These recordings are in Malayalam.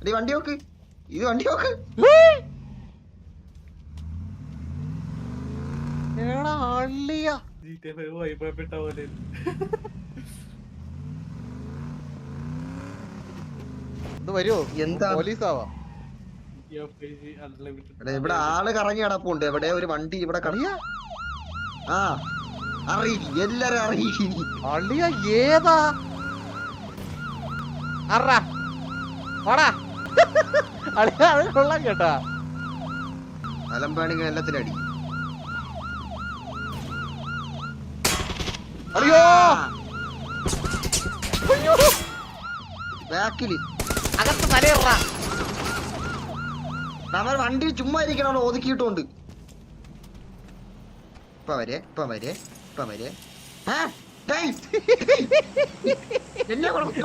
എടി വണ്ടി നോക്ക്. ഇത് വണ്ടി നോക്ക്. ഇവിടെ ആൾ കറങ്ങി കിടപ്പുണ്ട് എവിടെ? ഒരു വണ്ടി ഇവിടെ കറ അളിയ ആ അറി എല്ലാരും അറിയില്ല അളിയ ഏതാ? അറ. ഓടാ അത് കൊള്ളാം കേട്ടാ. അലമ്പാണെങ്കിൽ എല്ലാത്തിനും അടി അയ്യോ! അയ്യോ! ബാക്കിൽ. അകത്ത് തലയിറ നമ്മൾ വണ്ടി ചുമ്മാ ഇരിക്കണോ ഒതുക്കിയിട്ടുണ്ട്. ഇപ്പൊ വരെ ഇപ്പൊ വരെ ഇപ്പൊ വരെ. എന്നെ കൊണ്ട്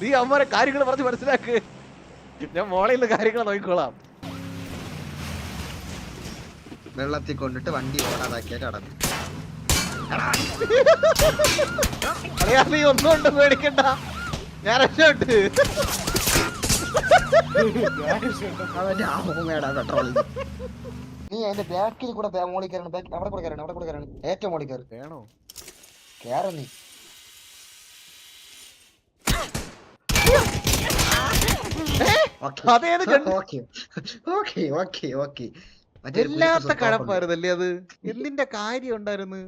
നീ അമ്മരെ കാര്യങ്ങൾ പറഞ്ഞ് മനസ്സിലാക്ക്. ഞാൻ മോളിൽ നിന്ന് കാര്യങ്ങൾ നോക്കിക്കോളാം. വെള്ളത്തിൽ കൊണ്ടിട്ട് വണ്ടി ഓടാതാക്കിയാൽ അടക്കും അറിയാ നീ ഒന്നും ഉണ്ടെന്ന് പേടിക്കണ്ട. ഞാൻ രക്ഷപ്പെട്ട് അവന്റെ ആമേടാ പെട്രോൾ നീ അതിന്റെ ബാക്കിൽ കൂടെ മോളിൽ കയറണം. അവിടെ കൂടെ കയറണം അവിടെ കൂടെ കയറണം. ഏറ്റവും മോളിൽ കയറി. വേണോ? കയറും നീ. അതേത് പുലിക്ക് കഴപ്പായിരുന്നല്ലേ അത്? എന്തിന്റെ കാര്യം ഉണ്ടായിരുന്നു